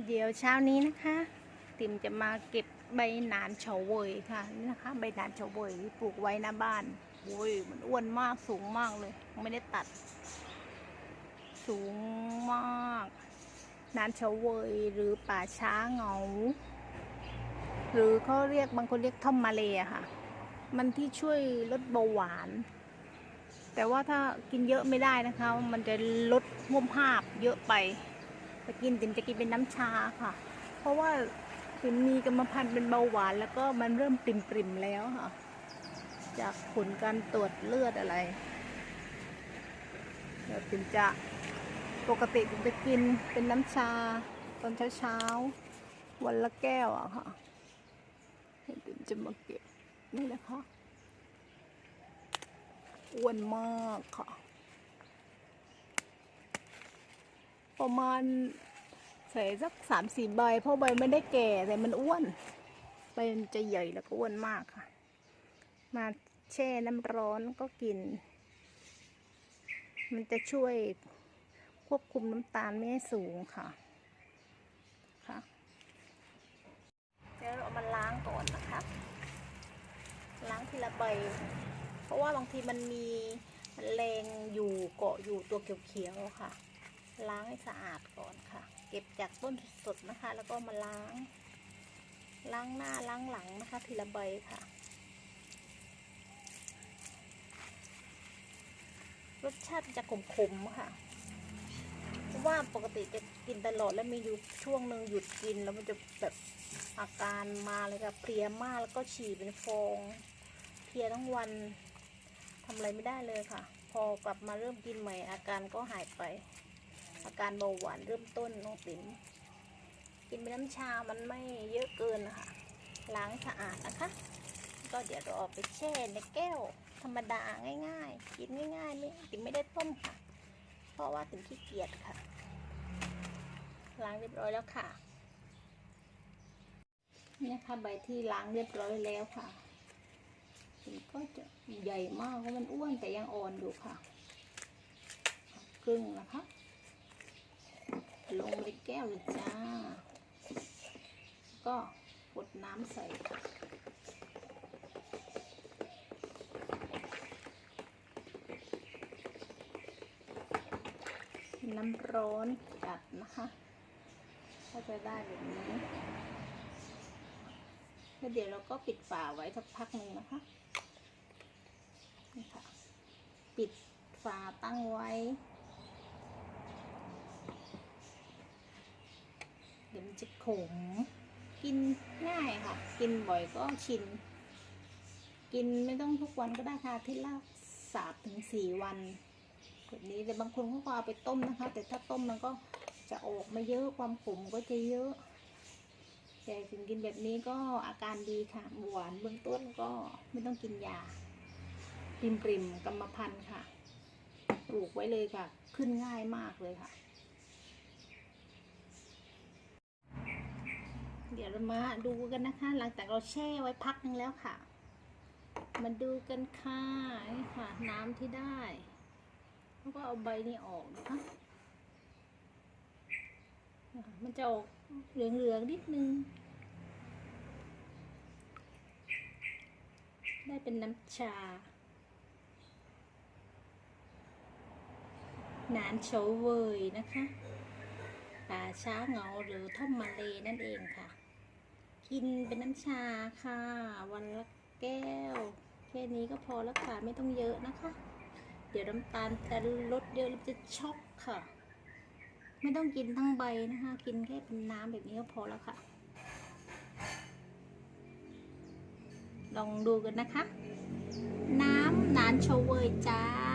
เดี๋ยวเช้านี้นะคะ ติมจะมาเก็บใบหนานเฉาเวยค่ะนี่นะคะ ใบหนานเฉาเวยที่ปลูกไว้หน้าบ้านโอ้ยมันอ้วนมากสูงมากเลย ไม่ได้ตัด สูงมากหนานเฉาเวยหรือป่าช้าเงา หรือเขาเรียกบางคนเรียกท่อมมาเลยค่ะ มันที่ช่วยลดเบาหวาน แต่ว่าถ้ากินเยอะไม่ได้นะคะ มันจะลดม่วมภาพเยอะไป จะกินติมจะกินเป็นน้ำชาค่ะ เพราะว่าติมมีกรรมพันธุ์เป็นเบาหวาน แล้วก็มันเริ่มปริมปริมแล้วค่ะ จากผลการตรวจเลือดอะไรเดี๋ยวติมจะปกติติมจะกินเป็นน้ำชาตอนเช้าๆวันละแก้วอะค่ะเดิมจะมาเก็บนี่นะคะอ้วนมากค่ะ ประมาณใส่สักสามสี่ใบ เพราะใบไม่ได้แก่แต่มันอ้วนใบมันจะใหญ่แล้วก็อ้วนมากค่ะ มาแช่น้ำร้อนก็กิน มันจะช่วยควบคุมน้ำตาลไม่ให้สูงค่ะค่ะเดี๋ยวเราเอามาล้างก่อนนะคะ ล้างทีละใบ เพราะว่าบางทีมันมีแมลงอยู่เกาะอยู่ตัวเขียวๆค่ะ ล้างให้สะอาดก่อนค่ะ เก็บจากต้นสดๆนะคะ แล้วก็มาล้าง ล้างหน้าล้างหลังนะคะ ทีละใบค่ะรสชาติจะขมๆค่ะเพราะว่าปกติจะกินตลอดแล้วมีอยู่ช่วงหนึ่งหยุดกินแล้วมันจะแบบอาการมาเลยค่ะเพลียมากแล้วก็ฉี่เป็นฟองเพลียทั้งวันทำอะไรไม่ได้เลยค่ะ พอกลับมาเริ่มกินใหม่อาการก็หายไป อาการเบาหวานเริ่มต้นน้องติ๋มกินเป็นน้ำชา มันไม่เยอะเกินนะคะล้างสะอาดนะคะ ก็เดี๋ยวเราเอาไปแช่ในแก้วธรรมดาง่าย ๆ กินง่ายๆไม่ติ๋มไม่ได้ต้มค่ะ เพราะว่าติ๋มขี้เกียจค่ะ ล้างเรียบร้อยแล้วค่ะนี่นะคะใบที่ล้างเรียบร้อยแล้วค่ะติ๋มก็จะใหญ่มากเพราะมันอ้วนแต่ยังอ่อนอยู่ค่ะ ครึ่งนะคะ ลงในแก้วเลยจ้า ก็กดน้ำใส่น้ำร้อนจัดนะคะก็จะได้แบบนี้แล้วเดี๋ยวเราก็ปิดฝาไว้สักพักหนึ่งนะคะนี่ค่ะ ปิดฝาตั้งไว้ เดี๋ยวมัน จะขม กินง่ายค่ะ กินบ่อยก็ชิน กินไม่ต้องทุกวันก็ได้ค่ะที่ละสามถึงสี่วันแบบนี้แต่บางคนเขาก็เอาไปต้มนะคะ แต่ถ้าต้มมันก็จะออกมาเยอะความขมก็จะเยอะ แต่ถึงกินแบบนี้ก็อาการดีค่ะหวานเบื้องต้นก็ไม่ต้องกินยาปริมปริมๆกรรมพันธุ์ค่ะ ปลูกไว้เลยค่ะ ขึ้นง่ายมากเลยค่ะ ดี๋ยวเรามาดูกันนะคะ หลังจากเราแช่ไว้พักนึงแล้วค่ะ มาดูกันค่ะนี่ค่ะ น้ำที่ได้แล้วก็เอาใบนี้ออกนะคะมันจะออกเหลืองๆนิดนึง ได้เป็นน้ำชาหนานโฉวเวยนะคะป่าช้าเงาหรือท่อมมาเลนั่นเองค่ะ กินเป็นน้ำชาค่ะ วันละแก้ว แค่นี้ก็พอแล้วค่ะไม่ต้องเยอะนะคะ เดี๋ยวน้ำตาลจะลดเยอะแล้วจะช็อกค่ะ ไม่ต้องกินทั้งใบนะคะ กินแค่เป็นน้ำแบบนี้ก็พอแล้วค่ะ ลองดูกันนะคะ น้ำนานโชเวยจ้า